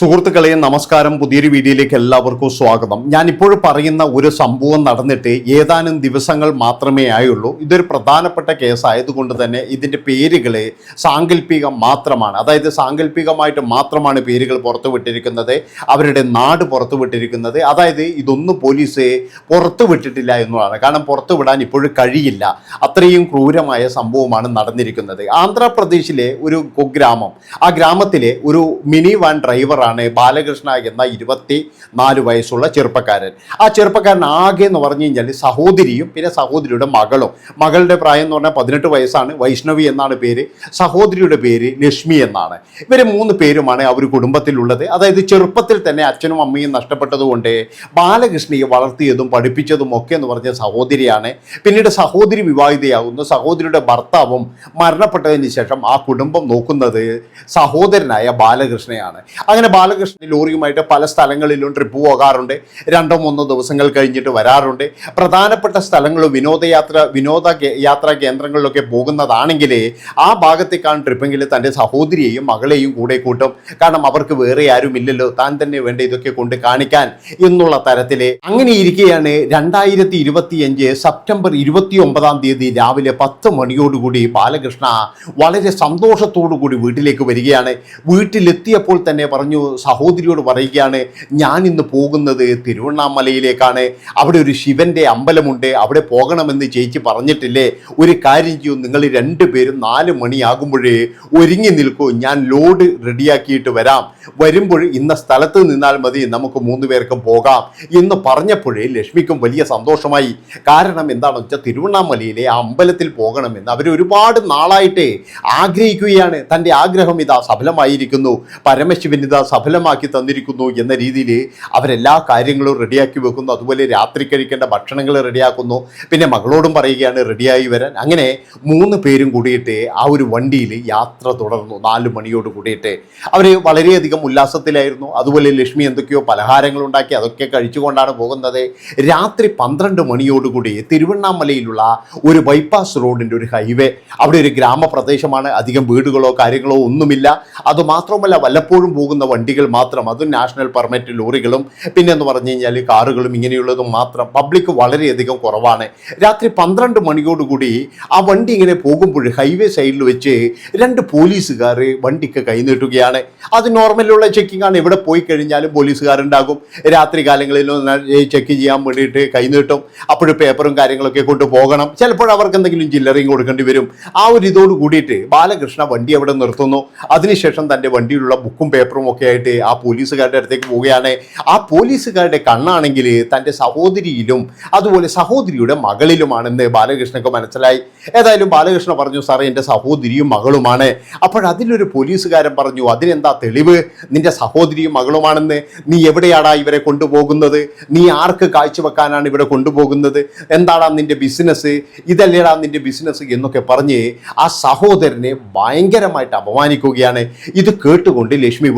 സുഹൃത്തുക്കളെ നമസ്കാരം. പുതിയൊരു വീഡിയോയിലേക്ക് എല്ലാവർക്കും സ്വാഗതം. ഞാനിപ്പോൾ പറയുന്ന ഒരു സംഭവം നടന്നിട്ട് ഏതാനും ദിവസങ്ങൾ മാത്രമേ ആയുള്ളൂ. ഇതൊരു പ്രധാനപ്പെട്ട കേസായതുകൊണ്ട് തന്നെ ഇതിന്റെ പേരുകൾ സാങ്കല്പികം മാത്രമാണ്. അതായത് സാങ്കല്പികമായിട്ട് മാത്രമാണ് പേരുകൾ പുറത്തുവിട്ടിരിക്കുന്നത്. അവരുടെ നാട് പുറത്തുവിട്ടിരിക്കുന്നത്. അതായത് ഇതൊന്നും പോലീസ് പുറത്തുവിട്ടിട്ടില്ല എന്നുള്ളതാണ്. കാരണം പുറത്തുവിടാൻ ഇപ്പോഴും കഴിയില്ല. അത്രയും ക്രൂരമായ സംഭവമാണ് നടന്നിരിക്കുന്നത്. ആന്ധ്രാപ്രദേശിലെ ഒരു കുഗ്രാമം ആ ഗ്രാമത്തിലെ ഒരു മിനി വാൻ ഡ്രൈവറാണ് ബാലകൃഷ്ണ എന്ന ഇരുപത്തി നാല് വയസ്സുള്ള ചെറുപ്പക്കാരൻ. ആ ചെറുപ്പക്കാരൻ ആകെ എന്ന് പറഞ്ഞു കഴിഞ്ഞാൽ സഹോദരിയും പിന്നെ സഹോദരിയുടെ മകളും. മകളുടെ പ്രായം എന്ന് പറഞ്ഞാൽ പതിനെട്ട് വയസ്സാണ്. വൈഷ്ണവി എന്നാണ് പേര്. സഹോദരിയുടെ പേര് ലക്ഷ്മി എന്നാണ്. ഇവർ മൂന്ന് പേരുമാണ് അവർ കുടുംബത്തിലുള്ളത്. അതായത് ചെറുപ്പത്തിൽ തന്നെ അച്ഛനും അമ്മയും നഷ്ടപ്പെട്ടതുകൊണ്ട് ബാലകൃഷ്ണയെ വളർത്തിയതും പഠിപ്പിച്ചതും ഒക്കെ എന്ന് പറഞ്ഞ സഹോദരിയാണ്. പിന്നീട് സഹോദരി വിവാഹിതയാകുന്നു. സഹോദരിയുടെ ഭർത്താവും മരണപ്പെട്ടതിന് ശേഷം ആ കുടുംബം നോക്കുന്നത് സഹോദരനായ ബാലകൃഷ്ണയാണ്. അങ്ങനെ ബാലകൃഷ്ണൻ ലോറിയുമായിട്ട് പല സ്ഥലങ്ങളിലും ട്രിപ്പ് പോകാറുണ്ട്. രണ്ടോ മൂന്നോ ദിവസങ്ങൾ കഴിഞ്ഞിട്ട് വരാറുണ്ട്. പ്രധാനപ്പെട്ട സ്ഥലങ്ങൾ വിനോദയാത്ര വിനോദ യാത്രാ കേന്ദ്രങ്ങളിലൊക്കെ പോകുന്നതാണെങ്കിൽ ആ ഭാഗത്തേക്കാണ് ട്രിപ്പെങ്കിൽ തന്റെ സഹോദരിയെയും മകളെയും കൂടെ കൂട്ടും. കാരണം അവർക്ക് വേറെ ആരുമില്ലല്ലോ താൻ തന്നെ വേണ്ട ഇതൊക്കെ കൊണ്ട് കാണിക്കാൻ എന്നുള്ള തരത്തിൽ അങ്ങനെ ഇരിക്കുകയാണ് രണ്ടായിരത്തി ഇരുപത്തിയഞ്ച് സെപ്റ്റംബർ ഇരുപത്തി ഒമ്പതാം തീയതി രാവിലെ പത്ത് മണിയോടുകൂടി ബാലകൃഷ്ണ വളരെ സന്തോഷത്തോടു കൂടി വീട്ടിലേക്ക് വരികയാണ്. വീട്ടിലെത്തിയപ്പോൾ തന്നെ പറഞ്ഞു സഹോദരിയോട് പറയുകയാണ് ഞാൻ ഇന്ന് പോകുന്നത് തിരുവണ്ണാമലയിലേക്കാണ്. അവിടെ ഒരു ശിവന്റെ അമ്പലമുണ്ട്. അവിടെ പോകണമെന്ന് ചേച്ചി പറഞ്ഞിട്ടില്ലേ? ഒരു കാര്യം ചെയ്യൂ. നിങ്ങൾ രണ്ടുപേരും നാല് മണിയാകുമ്പോഴേ ഒരുങ്ങി നിൽക്കൂ. ഞാൻ ലോഡ് റെഡിയാക്കിയിട്ട് വരാം. വരുമ്പോൾ ഇന്ന സ്ഥലത്ത് നിന്നാൽ മതി. നമുക്ക് മൂന്ന് പേർക്കും പോകാം. എന്ന് പറഞ്ഞപ്പോഴേ ലക്ഷ്മിക്കും വലിയ സന്തോഷമായി. കാരണം എന്താണെന്ന് വെച്ചാൽ തിരുവണ്ണാമലയിലെ ആ അമ്പലത്തിൽ പോകണമെന്ന് അവർ ഒരുപാട് നാളായിട്ട് ആഗ്രഹിക്കുകയാണ്. തന്റെ ആഗ്രഹം ഇതാ സഫലമായിരിക്കുന്നു. പരമശിവൻ ഇതാ സഫലമാക്കി തന്നിരിക്കുന്നു എന്ന രീതിയിൽ അവരെല്ലാ കാര്യങ്ങളും റെഡിയാക്കി വെക്കുന്നു. അതുപോലെ രാത്രി കഴിക്കേണ്ട ഭക്ഷണങ്ങൾ റെഡിയാക്കുന്നു. പിന്നെ മകളോടും പറയുകയാണ് റെഡിയായി വരാൻ. അങ്ങനെ മൂന്ന് പേരും കൂടിയിട്ട് ആ ഒരു വണ്ടിയിൽ യാത്ര തുടർന്നു നാല് മണിയോട് കൂടിയിട്ട്. അവർ വളരെയധികം ഉല്ലാസത്തിലായിരുന്നു. അതുപോലെ ലക്ഷ്മി എന്തൊക്കെയോ പലഹാരങ്ങൾ ഉണ്ടാക്കി അതൊക്കെ കഴിച്ചുകൊണ്ടാണ് പോകുന്നത്. രാത്രി പന്ത്രണ്ട് മണിയോടുകൂടി തിരുവണ്ണാമലയിലുള്ള ഒരു ബൈപ്പാസ് റോഡിന്റെ ഒരു ഹൈവേ അവിടെ ഒരു ഗ്രാമപ്രദേശമാണ്. അധികം വീടുകളോ കാര്യങ്ങളോ ഒന്നുമില്ല. അതുമാത്രമല്ല വല്ലപ്പോഴും പോകുന്ന വണ്ടികൾ മാത്രം അതും നാഷണൽ പെർമിറ്റ് ലോറികളും പിന്നെ എന്ന് പറഞ്ഞു കഴിഞ്ഞാൽ കാറുകളും ഇങ്ങനെയുള്ളതും മാത്രം പബ്ലിക് വളരെയധികം കുറവാണ്. രാത്രി പന്ത്രണ്ട് മണിയോടുകൂടി ആ വണ്ടി ഇങ്ങനെ പോകുമ്പോൾ ഹൈവേ സൈഡിൽ വെച്ച് രണ്ട് പോലീസുകാർ വണ്ടിക്ക് കൈനീട്ടുകയാണ് അത് നോർമലുള്ള ചെക്കിംഗ് ആണ്. ഇവിടെ പോയി കഴിഞ്ഞാലും പോലീസുകാരുണ്ടാകും. രാത്രി കാലങ്ങളിലും ചെക്ക് ചെയ്യാൻ വേണ്ടിയിട്ട് കൈനീട്ടും അപ്പോഴും പേപ്പറും കാര്യങ്ങളൊക്കെ കൊണ്ട് പോകണം. ചിലപ്പോൾ അവർക്ക് എന്തെങ്കിലും ജില്ലറിയും കൊടുക്കേണ്ടി വരും. ആ ഒരു ഇതോട് കൂടിയിട്ട് ബാലകൃഷ്ണ വണ്ടി അവിടെ നിർത്തുന്നു. അതിനുശേഷം തന്റെ വണ്ടിയിലുള്ള ബുക്കും പേപ്പറും ഒക്കെ ആയിട്ട് ആ പോലീസുകാരുടെ അടുത്തേക്ക് പോവുകയാണ്. ആ പോലീസുകാരുടെ കണ്ണാണെങ്കിൽ തന്റെ സഹോദരിയിലും അതുപോലെ സഹോദരിയുടെ മകളിലുമാണെന്ന് ബാലകൃഷ്ണക്ക് മനസ്സിലായി. ഏതായാലും ബാലകൃഷ്ണ പറഞ്ഞു സാറേ എന്റെ സഹോദരിയും മകളുമാണ്. അപ്പോഴതിലൊരു പോലീസുകാരൻ പറഞ്ഞു അതിനെന്താ തെളിവ്? നിന്റെ സഹോദരിയും മകളുമാണെന്ന് നീ എവിടെയാടാ ഇവരെ കൊണ്ടുപോകുന്നത്? നീ ആർക്ക് കാഴ്ചവെക്കാനാണ് ഇവിടെ കൊണ്ടുപോകുന്നത്? എന്താടാ നിന്റെ ബിസിനസ് ഇതല്ലേടാ നിന്റെ ബിസിനസ് എന്നൊക്കെ പറഞ്ഞ് ആ സഹോദരനെ ഭയങ്കരമായിട്ട് അപമാനിക്കുകയാണ്. ഇത് കേട്ടുകൊണ്ട് ലക്ഷ്മി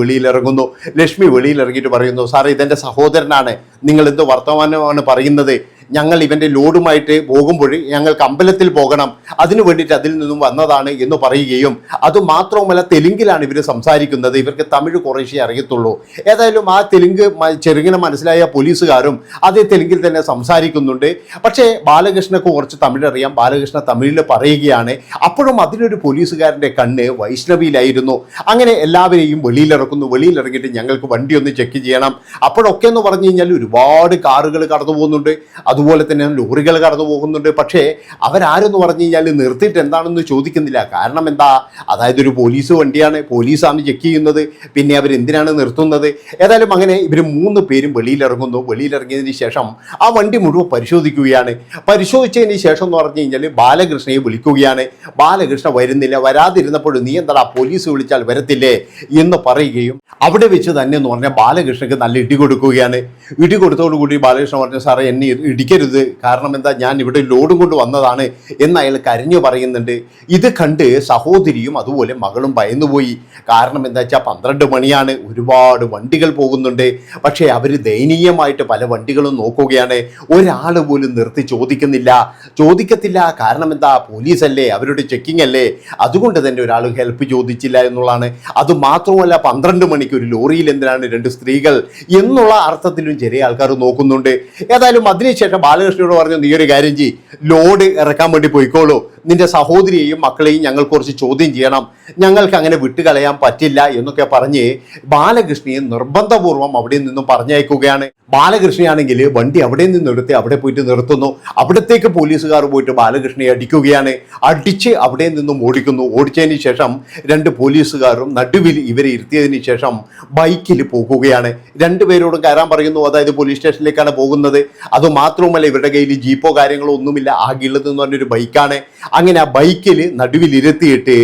വെളിയിലിറങ്ങുന്നു ലക്ഷ്മി വെളിയിൽ ഇറങ്ങിയിട്ട് പറയുന്നു സാറേ ഇതെന്റെ സഹോദരനാണ്. നിങ്ങൾ എന്ത് വർത്തമാനമാണ് പറയുന്നത്? ഞങ്ങൾ ഇവന്റെ ലോഡുമായിട്ട് പോകുമ്പോൾ ഞങ്ങൾക്ക് അമ്പലത്തിൽ പോകണം. അതിനു വേണ്ടിയിട്ട് അതിൽ നിന്നും വന്നതാണ് എന്ന് പറയുകയും അതുമാത്രവുമല്ല തെലുങ്കിലാണ് ഇവർ സംസാരിക്കുന്നത്. ഇവർക്ക് തമിഴ് കുറേശ്ശേ അറിയത്തുള്ളൂ. ഏതായാലും ആ തെലുങ്ക് ചെറുങ്ങനെ മനസ്സിലായ പോലീസുകാരും അതേ തെലുങ്കിൽ തന്നെ സംസാരിക്കുന്നുണ്ട്. പക്ഷേ ബാലകൃഷ്ണക്ക് കുറച്ച് തമിഴ് അറിയാം. ബാലകൃഷ്ണ തമിഴിൽ പറയുകയാണ് അപ്പോഴും അതിലൊരു പോലീസുകാരന്റെ കണ്ണ് വൈഷ്ണവിയിലായിരുന്നു. അങ്ങനെ എല്ലാവരെയും വെളിയിലിറക്കുന്നു. വെളിയിലിറങ്ങിയിട്ട് ഞങ്ങൾക്ക് വണ്ടി ഒന്ന് ചെക്ക് ചെയ്യണം. അപ്പോഴൊക്കെ എന്ന് പറഞ്ഞു കഴിഞ്ഞാൽ ഒരുപാട് കാറുകൾ കടന്നു പോകുന്നുണ്ട് അതുപോലെ തന്നെ ലോറികൾ കടന്നു പോകുന്നുണ്ട്. പക്ഷേ അവരാരെന്ന് പറഞ്ഞു കഴിഞ്ഞാൽ നിർത്തിയിട്ട് എന്താണെന്ന് ചോദിക്കുന്നില്ല. കാരണം എന്താ? അതായത് ഒരു പോലീസ് വണ്ടിയാണ്. പോലീസാണ് ചെക്ക് ചെയ്യുന്നത്. പിന്നെ അവർ എന്തിനാണ് നിർത്തുന്നത്? ഏതായാലും അങ്ങനെ ഇവർ മൂന്ന് പേരും വെളിയിലിറങ്ങുന്നു. വെളിയിലിറങ്ങിയതിന് ശേഷം ആ വണ്ടി മുഴുവൻ പരിശോധിക്കുകയാണ്. പരിശോധിച്ചതിന് ശേഷം എന്ന് പറഞ്ഞു കഴിഞ്ഞാൽ ബാലകൃഷ്ണയെ വിളിക്കുകയാണ്. ബാലകൃഷ്ണ വരുന്നില്ല. വരാതിരുന്നപ്പോൾ നീ എന്താടാ പോലീസ് വിളിച്ചാൽ വരത്തില്ലേ? എന്ന് പറയുകയും അവിടെ വെച്ച് തന്നെ എന്ന് പറഞ്ഞാൽ ബാലകൃഷ്ണക്ക് നല്ല ഇടി കൊടുക്കുകയാണ്. ഇടി കൊടുത്തോടുകൂടി ബാലകൃഷ്ണ പറഞ്ഞു സാറേ എന്നെ ഇടി ഇടിക്കരുത് കാരണം എന്താ? ഞാൻ ഇവിടെ ലോഡും കൊണ്ട് വന്നതാണ് എന്ന് അയാൾ കരഞ്ഞു പറയുന്നുണ്ട്. ഇത് കണ്ട് സഹോദരിയും അതുപോലെ മകളും ഭയന്നുപോയി. കാരണം എന്താ വെച്ചാൽ പന്ത്രണ്ട് മണിയാണ്. ഒരുപാട് വണ്ടികൾ പോകുന്നുണ്ട്. പക്ഷേ അവർ ദയനീയമായിട്ട് പല വണ്ടികളും നോക്കുകയാണ്. ഒരാൾ പോലും നിർത്തി ചോദിക്കുന്നില്ല. ചോദിക്കത്തില്ല. കാരണം എന്താ? പോലീസല്ലേ? അവരുടെ ചെക്കിംഗ് അല്ലേ? അതുകൊണ്ട് തന്നെ ഒരാൾ ഹെൽപ്പ് ചോദിച്ചില്ല എന്നുള്ളതാണ്. അത് മാത്രമല്ല പന്ത്രണ്ട് മണിക്ക് ഒരു ലോറിയിൽ എന്തിനാണ് രണ്ട് സ്ത്രീകൾ എന്നുള്ള അർത്ഥത്തിലും ചെറിയ ആൾക്കാർ നോക്കുന്നുണ്ട്. ഏതായാലും അതിനുശേഷം ബാലകൃഷ്ണനോട് പറഞ്ഞു നീ ഒരു കാര്യം ചെയ്യ്. ലോഡ് ഇറക്കാൻ വേണ്ടി പോയിക്കോളൂ. നിന്റെ സഹോദരിയെയും മക്കളെയും ഞങ്ങൾ കുറച്ച് ചോദ്യം ചെയ്യണം. ഞങ്ങൾക്ക് അങ്ങനെ വിട്ടുകളയാൻ പറ്റില്ല എന്നൊക്കെ പറഞ്ഞ് ബാലകൃഷ്ണിയെ നിർബന്ധപൂർവം അവിടെ നിന്നും പറഞ്ഞയക്കുകയാണ്. ബാലകൃഷ്ണയാണെങ്കിൽ വണ്ടി അവിടെ നിന്ന് നിർത്തി അവിടെ പോയിട്ട് നിർത്തുന്നു. അവിടത്തേക്ക് പോലീസുകാർ പോയിട്ട് ബാലകൃഷ്ണയെ അടിക്കുകയാണ്. അടിച്ച് അവിടെ നിന്നും ഓടിക്കുന്നു. ഓടിച്ചതിന് ശേഷം രണ്ട് പോലീസുകാരും നടുവിൽ ഇവരെ ഇരുത്തിയതിന് ശേഷം ബൈക്കിൽ പോകുകയാണ്. രണ്ടുപേരോടും കയറാൻ പറയുന്നു അതായത് പോലീസ് സ്റ്റേഷനിലേക്കാണ് പോകുന്നത്. അതുമാത്രവുമല്ല ഇവരുടെ കയ്യിൽ ജീപ്പോ കാര്യങ്ങളോ ഒന്നുമില്ല. ആകെയുള്ളത് എന്ന് പറഞ്ഞൊരു ബൈക്കാണ്. അങ്ങനെ ആ ബൈക്കിൽ നടുവിലിരുത്തിയിട്ട്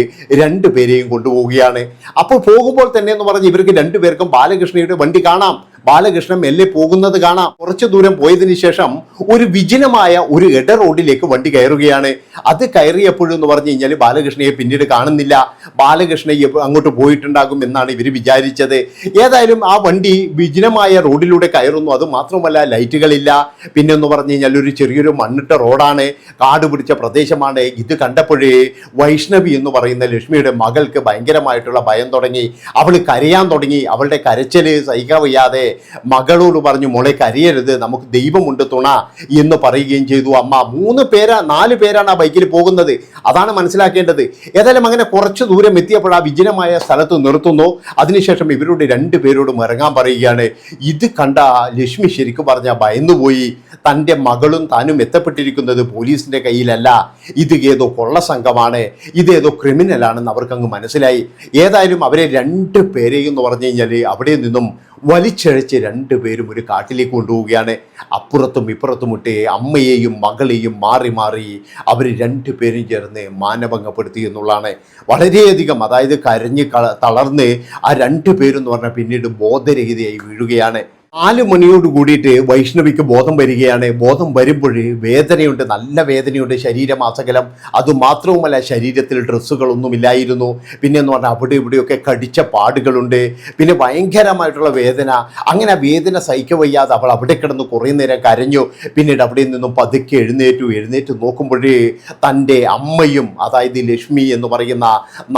രണ്ടുപേരെയും കൊണ്ടുപോവുകയാണ്. അപ്പോൾ പോകുമ്പോൾ തന്നെ എന്ന് പറഞ്ഞ് ഇവർക്ക് രണ്ടുപേർക്കും ബാലകൃഷ്ണയുടെ വണ്ടി കാണാം. ബാലകൃഷ്ണൻ മെല്ലെ പോകുന്നത് കാണാം. കുറച്ചു ദൂരം പോയതിനു ശേഷം ഒരു വിജനമായ ഒരു ഇട റോഡിലേക്ക് വണ്ടി കയറുകയാണ്. അത് കയറിയപ്പോഴെന്ന് പറഞ്ഞു കഴിഞ്ഞാൽ ബാലകൃഷ്ണയെ പിന്നീട് കാണുന്നില്ല. ബാലകൃഷ്ണ അങ്ങോട്ട് പോയിട്ടുണ്ടാകും എന്നാണ് ഇവർ വിചാരിച്ചത്. ഏതായാലും ആ വണ്ടി വിജനമായ റോഡിലൂടെ കയറുന്നു. അത് മാത്രമല്ല ലൈറ്റുകളില്ല. പിന്നെ എന്ന് പറഞ്ഞു കഴിഞ്ഞാൽ ഒരു ചെറിയൊരു മണ്ണിട്ട റോഡാണ്. കാട് പിടിച്ച പ്രദേശമാണ്. ഇത് കണ്ടപ്പോഴേ വൈഷ്ണവി എന്ന് പറയുന്ന ലക്ഷ്മിയുടെ മകൾക്ക് ഭയങ്കരമായിട്ടുള്ള ഭയം തുടങ്ങി. അവൾ കരയാൻ തുടങ്ങി. അവളുടെ കരച്ചിൽ സഹിക്കാൻ വയ്യാതെ മകളോട് പറഞ്ഞു മോളെ കരയരുത്. നമുക്ക് ദൈവമുണ്ട് തുണ എന്ന് പറയുകയും ചെയ്തു. അമ്മ മൂന്ന് പേരാ നാല് പേരാണ് ആ ബൈക്കിൽ പോകുന്നത്. അതാണ് മനസ്സിലാക്കേണ്ടത്. ഏതായാലും അങ്ങനെ കുറച്ച് ദൂരം എത്തിയപ്പോൾ ആ വിജനമായ സ്ഥലത്ത് നിർത്തുന്നു. അതിനുശേഷം ഇവരോട് രണ്ട് പേരോടും ഇറങ്ങാൻ പറയുകയാണ്. ഇത് കണ്ട ലക്ഷ്മി ശരിക്കും പറഞ്ഞ ഭയന്നുപോയി. തന്റെ മകളും താനും എത്തപ്പെട്ടിരിക്കുന്നത് പോലീസിന്റെ കയ്യിലല്ല. ഇത് ഏതോ കൊള്ള സംഘമാണ്. ഇതേതോ ക്രിമിനലാണെന്ന് അവർക്കങ്ങ് മനസ്സിലായി. ഏതായാലും അവരെ രണ്ട് പേരെയും എന്ന് പറഞ്ഞു കഴിഞ്ഞാൽ അവിടെ നിന്നും വലിച്ചഴച്ച് രണ്ടുപേരും ഒരു കാട്ടിലേക്ക് കൊണ്ടുപോവുകയാണ്. അപ്പുറത്തും ഇപ്പുറത്തും ഇട്ട് അമ്മയെയും മകളെയും മാറി മാറി അവർ രണ്ടുപേരും ചേർന്ന് മാനഭംഗപ്പെടുത്തി എന്നുള്ളതാണ്. വളരെയധികം അതായത് കരഞ്ഞ് തളർന്ന് ആ രണ്ടു പേരെന്ന് പറഞ്ഞാൽ പിന്നീട് ബോധരഹിതയായി വീഴുകയാണ്. നാല് മണിയോട് കൂടിയിട്ട് വൈഷ്ണവിക്ക് ബോധം വരികയാണ്. ബോധം വരുമ്പോൾ വേദനയുണ്ട് നല്ല വേദനയുണ്ട്. ശരീരമാസകലം അതുമാത്രവുമല്ല ശരീരത്തിൽ ഡ്രസ്സുകളൊന്നും ഇല്ലായിരുന്നു പിന്നെ എന്ന് പറഞ്ഞാൽ അവിടെ ഇവിടെയൊക്കെ കടിച്ച പാടുകളുണ്ട്. പിന്നെ ഭയങ്കരമായിട്ടുള്ള വേദന. അങ്ങനെ ആ വേദന സഹിക്ക വയ്യാതെ അവൾ അവിടെ കിടന്ന് കുറേ നേരം കരഞ്ഞു. പിന്നീട് അവിടെ നിന്നും പതുക്കെ എഴുന്നേറ്റു. എഴുന്നേറ്റ് നോക്കുമ്പോഴേ തന്റെ അമ്മയും അതായത് ലക്ഷ്മി എന്ന് പറയുന്ന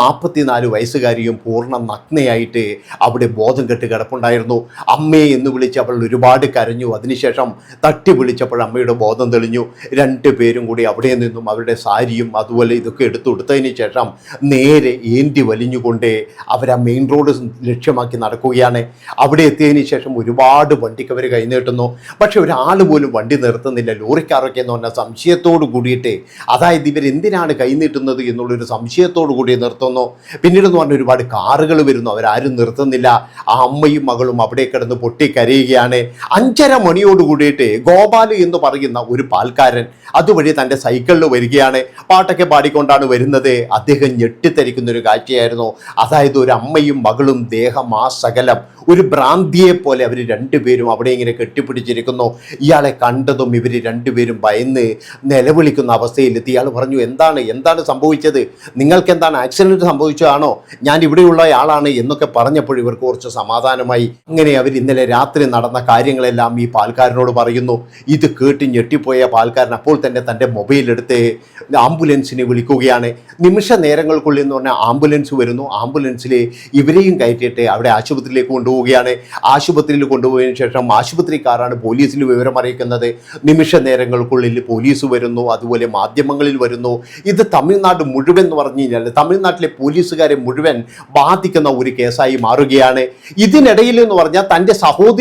നാൽപ്പത്തിനാല് വയസ്സുകാരിയും പൂർണ നഗ്നയായിട്ട് അവിടെ ബോധം കെട്ട് കിടപ്പുണ്ടായിരുന്നു. അമ്മയെ എന്ന് വിളിച്ച് അവൾ ഒരുപാട് കരഞ്ഞു. അതിനുശേഷം തട്ടി വിളിച്ചപ്പോൾ അമ്മയുടെ ബോധം തെളിഞ്ഞു. രണ്ടു പേരും കൂടി അവിടെ നിന്നും അവരുടെ സാരിയും അതുപോലെ ഇതൊക്കെ എടുത്തു കൊടുത്തതിന് ശേഷം നേരെ ഏന്തി വലിഞ്ഞുകൊണ്ട് അവർ ആ മെയിൻ റോഡ് ലക്ഷ്യമാക്കി നടക്കുകയാണ്. അവിടെ എത്തിയതിന് ശേഷം ഒരുപാട് വണ്ടിക്ക് അവർ കൈനീട്ടുന്നു. പക്ഷെ ഒരാൾ പോലും വണ്ടി നിർത്തുന്നില്ല. ലോറിക്കാരൊക്കെ എന്ന് പറഞ്ഞാൽ സംശയത്തോട് കൂടിയിട്ട്. അതായത് ഇവർ എന്തിനാണ് കൈനീട്ടുന്നത് എന്നുള്ളൊരു സംശയത്തോട് കൂടി നിർത്തുന്നു. പിന്നീട് എന്ന് പറഞ്ഞാൽ ഒരുപാട് കാറുകൾ വരുന്നു. അവരാരും നിർത്തുന്നില്ല. ആ അമ്മയും മകളും അവിടെ കിടന്ന് പൊട്ടിക്കരയുകയാണ് അഞ്ചര മണിയോട് കൂടിയിട്ട് ഗോപാൽ എന്ന് പറയുന്ന ഒരു പാൽക്കാരൻ അതുവഴി തന്റെ സൈക്കിളിൽ വരികയാണ്. പാട്ടൊക്കെ പാടിക്കൊണ്ടാണ് വരുന്നത്. അദ്ദേഹം ഞെട്ടിത്തരിക്കുന്ന ഒരു കാഴ്ചയായിരുന്നു. അതായത് ഒരു അമ്മയും മകളും ദേഹം ആ സകലം ഒരു ഭ്രാന്തിയെ പോലെ അവർ രണ്ടുപേരും അവിടെ ഇങ്ങനെ കെട്ടിപ്പിടിച്ചിരിക്കുന്നു. ഇയാളെ കണ്ടതും ഇവർ രണ്ടുപേരും ഭയന്ന് നിലവിളിക്കുന്ന അവസ്ഥയിലെത്തി. ഇയാൾ പറഞ്ഞു എന്താണ്? എന്താണ് സംഭവിച്ചത്? നിങ്ങൾക്ക് എന്താണ് ആക്സിഡന്റ് സംഭവിച്ചതാണോ ഞാൻ ഇവിടെയുള്ള ആളാണ് എന്നൊക്കെ പറഞ്ഞപ്പോൾ ഇവർക്ക് കുറച്ച് സമാധാനമായി. അങ്ങനെ അവർ ഇന്നലെ രാത്രി നടന്ന കാര്യങ്ങളെല്ലാം ഈ പാൽക്കാരനോട് പറയുന്നു. ഇത് കേട്ട് ഞെട്ടിപ്പോയ പാൽക്കാരൻ അപ്പോൾ തന്നെ തന്റെ മൊബൈൽ എടുത്ത് ആംബുലൻസിനെ വിളിക്കുകയാണ്. നിമിഷ നേരങ്ങൾക്കുള്ളിൽ എന്ന് പറഞ്ഞാൽ ആംബുലൻസ് വരുന്നു. ആംബുലൻസിൽ ഇവരെയും കയറ്റിയിട്ട് അവിടെ ആശുപത്രിയിലേക്ക് കൊണ്ടുപോവുകയാണ്. ആശുപത്രിയിൽ കൊണ്ടുപോയതിനു ശേഷം ആശുപത്രിക്കാരാണ് പോലീസിൽ വിവരം അറിയിക്കുന്നത്. നിമിഷ നേരങ്ങൾക്കുള്ളിൽ പോലീസ് വരുന്നു. അതുപോലെ മാധ്യമങ്ങളിൽ വരുന്നു. ഇത് തമിഴ്നാട് മുഴുവൻ എന്ന് പറഞ്ഞു കഴിഞ്ഞാൽ തമിഴ്നാട്ടിലെ പോലീസുകാരെ മുഴുവൻ ബാധിക്കുന്ന ഒരു കേസായി മാറുകയാണ്. ഇതിനിടയിൽ എന്ന് പറഞ്ഞാൽ തന്റെ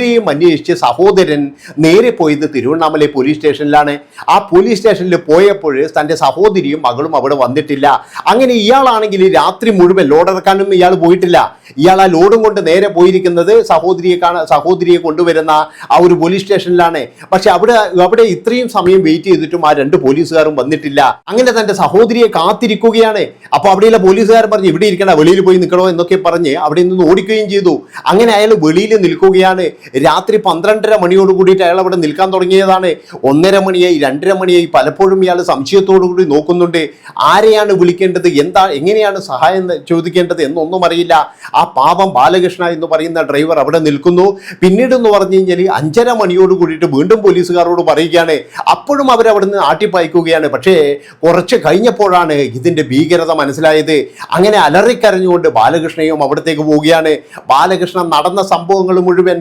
സഹോദരിയെയും അന്വേഷിച്ച് സഹോദരൻ നേരെ പോയത് തിരുവണ്ണാമല പോലീസ് സ്റ്റേഷനിലാണ് ആ പോലീസ് സ്റ്റേഷനിൽ പോയപ്പോൾ തന്റെ സഹോദരിയും മകളും അവിടെ വന്നിട്ടില്ല. അങ്ങനെ ഇയാളാണെങ്കിൽ രാത്രി മുഴുവൻ ലോഡ് ഇറക്കാനും ഇയാൾ പോയിട്ടില്ല. ഇയാൾ ആ ലോഡും കൊണ്ട് നേരെ പോയിരിക്കുന്നത് സഹോദരിയെ കാണാൻ സഹോദരിയെ കൊണ്ടുവരുന്ന ആ ഒരു പോലീസ് സ്റ്റേഷനിലാണ് പക്ഷെ അവിടെ അവിടെ ഇത്രയും സമയം വെയിറ്റ് ചെയ്തിട്ടും ആ രണ്ട് പോലീസുകാരും വന്നിട്ടില്ല. അങ്ങനെ തന്റെ സഹോദരിയെ കാത്തിരിക്കുകയാണ്. അപ്പോൾ അവിടെയുള്ള പോലീസുകാരൻ പറഞ്ഞു ഇവിടെ ഇരിക്കണ വെളിയിൽ പോയി നിൽക്കണോ എന്നൊക്കെ പറഞ്ഞ് അവിടെ നിന്ന് ഓടിക്കുകയും ചെയ്തു. അങ്ങനെ അയാൾ വെളിയിൽ നിൽക്കുകയാണ്. രാത്രി പന്ത്രണ്ടര മണിയോട് കൂടിയിട്ട് അയാൾ അവിടെ നിൽക്കാൻ തുടങ്ങിയതാണ്. ഒന്നര മണിയായി രണ്ടര മണിയായി പലപ്പോഴും ഇയാൾ സംശയത്തോടു കൂടി നോക്കുന്നുണ്ട്. ആരെയാണ് വിളിക്കേണ്ടത്? എന്താ എങ്ങനെയാണ് സഹായം ചോദിക്കേണ്ടത് എന്നൊന്നും അറിയില്ല. ആ പാപം ബാലകൃഷ്ണ എന്ന് പറയുന്ന ഡ്രൈവർ അവിടെ നിൽക്കുന്നു. പിന്നീട് എന്ന് പറഞ്ഞു കഴിഞ്ഞാൽ അഞ്ചര മണിയോട് കൂടിയിട്ട് വീണ്ടും പോലീസുകാരോട് പറയുകയാണ്. അപ്പോഴും അവർ അവിടുന്ന് ആട്ടിപ്പായിക്കുകയാണ്. പക്ഷേ കുറച്ച് കഴിഞ്ഞപ്പോഴാണ് ഇതിന്റെ ഭീകരത മനസ്സിലായത്. അങ്ങനെ അലറിക്കരഞ്ഞുകൊണ്ട് ബാലകൃഷ്ണയും അവിടത്തേക്ക് പോവുകയാണ്. ബാലകൃഷ്ണൻ നടന്ന സംഭവങ്ങൾ മുഴുവൻ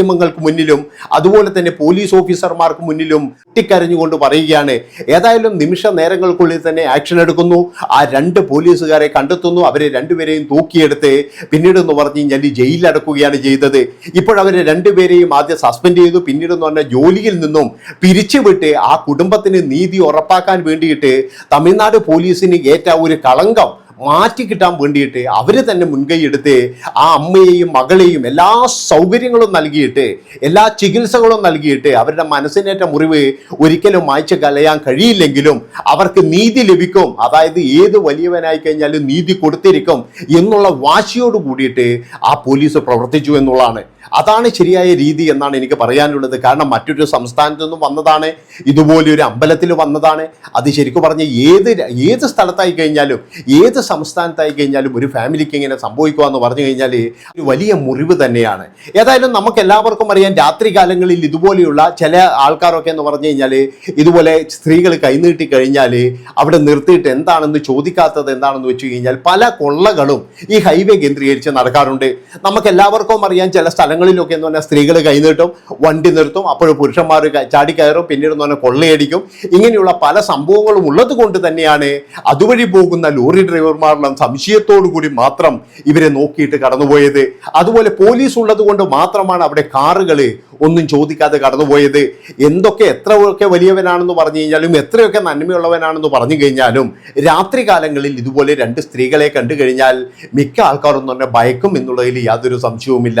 മാധ്യമങ്ങൾക്ക് മുന്നിലും അതുപോലെ തന്നെ പോലീസ് ഓഫീസർമാർക്ക് മുന്നിലും ഒട്ടിക്കരഞ്ഞുകൊണ്ട് പറയുകയാണ്. ഏതായാലും നിമിഷ നേരങ്ങൾക്കുള്ളിൽ തന്നെ ആക്ഷൻ എടുക്കുന്നു. ആ രണ്ട് പോലീസുകാരെ കണ്ടെത്തുന്നു. അവരെ രണ്ടുപേരെയും തൂക്കിയെടുത്ത് പിന്നീട് എന്ന് പറഞ്ഞു കഴിഞ്ഞാൽ ജയിലിലടക്കുകയാണ് ചെയ്തത്. ഇപ്പോഴവരെ രണ്ടുപേരെയും ആദ്യം സസ്പെൻഡ് ചെയ്തു. പിന്നീട് എന്ന് പറഞ്ഞാൽ ജോലിയിൽ നിന്നും പിരിച്ചുവിട്ട് ആ കുടുംബത്തിന് നീതി ഉറപ്പാക്കാൻ വേണ്ടിയിട്ട് തമിഴ്നാട് പോലീസിന് ഏറ്റ ഒരു കളങ്കം. മാറ്റി കിട്ടാൻ വേണ്ടിയിട്ട് അവർ തന്നെ മുൻകൈ എടുത്ത് ആ അമ്മയെയും മകളെയും എല്ലാ സൗകര്യങ്ങളും നൽകിയിട്ട് എല്ലാ ചികിത്സകളും നൽകിയിട്ട് അവരുടെ മനസ്സിനേറ്റ മുറിവ് ഒരിക്കലും മായ്ച്ചു കലയാൻ കഴിയില്ലെങ്കിലും അവർക്ക് നീതി ലഭിക്കും. അതായത് ഏത് വലിയവനായി കഴിഞ്ഞാലും നീതി കൊടുത്തിരിക്കും എന്നുള്ള വാശിയോട് കൂടിയിട്ട് ആ പോലീസ് പ്രവർത്തിച്ചു എന്നുള്ളതാണ്. അതാണ് ശരിയായ രീതി എന്നാണ് എനിക്ക് പറയാനുള്ളത്. കാരണം മറ്റൊരു സംസ്ഥാനത്തു നിന്നും വന്നതാണ് ഇതുപോലൊരു അമ്പലത്തിൽ വന്നതാണ്. അത് ശരിക്കും പറഞ്ഞ ഏത് ഏത് സ്ഥലത്തായി കഴിഞ്ഞാലും ഏത് സംസ്ഥാനത്തായി കഴിഞ്ഞാലും ഒരു ഫാമിലിക്ക് ഇങ്ങനെ സംഭവിക്കുക എന്ന് പറഞ്ഞു കഴിഞ്ഞാൽ ഒരു വലിയ മുറിവ് തന്നെയാണ്. ഏതായാലും നമുക്ക് എല്ലാവർക്കും അറിയാം രാത്രി കാലങ്ങളിൽ ഇതുപോലെയുള്ള ചില ആൾക്കാരൊക്കെ എന്ന് പറഞ്ഞു കഴിഞ്ഞാൽ ഇതുപോലെ സ്ത്രീകൾ കൈനീട്ടി കഴിഞ്ഞാൽ അവിടെ നിർത്തിയിട്ട് എന്താണെന്ന് ചോദിക്കാത്തത് എന്താണെന്ന് വെച്ച് കഴിഞ്ഞാൽ പല കൊള്ളകളും ഈ ഹൈവേ കേന്ദ്രീകരിച്ച് നടക്കാറുണ്ട്. നമുക്ക് എല്ലാവർക്കും അറിയാം ചില സ്ഥലങ്ങളിലൊക്കെ എന്ന് പറഞ്ഞാൽ സ്ത്രീകൾ കൈനീട്ടും വണ്ടി നിർത്തും അപ്പോൾ പുരുഷന്മാർ ചാടിക്കയറും ചാടി കയറും പിന്നീട് എന്ന് പറഞ്ഞാൽ കൊള്ളയടിക്കും. ഇങ്ങനെയുള്ള പല സംഭവങ്ങളും ഉള്ളത് കൊണ്ട് തന്നെയാണ് അതുവഴി പോകുന്ന ലോറി ഡ്രൈവർമാരെല്ലാം സംശയത്തോടു കൂടി മാത്രം ഇവരെ നോക്കിയിട്ട് കടന്നുപോയത്. അതുപോലെ പോലീസ് ഉള്ളത് കൊണ്ട് മാത്രമാണ് അവിടെ കാറുകൾ ഒന്നും ചോദിക്കാതെ കടന്നുപോയത്. എന്തൊക്കെ എത്രയൊക്കെ വലിയവനാണെന്ന് പറഞ്ഞു കഴിഞ്ഞാലും എത്രയൊക്കെ നന്മയുള്ളവനാണെന്ന് പറഞ്ഞു കഴിഞ്ഞാലും രാത്രി കാലങ്ങളിൽ ഇതുപോലെ രണ്ട് സ്ത്രീകളെ കണ്ടു കഴിഞ്ഞാൽ മിക്ക ആൾക്കാരും തന്നെ ഭയക്കും എന്നുള്ളതിൽ യാതൊരു സംശയവുമില്ല.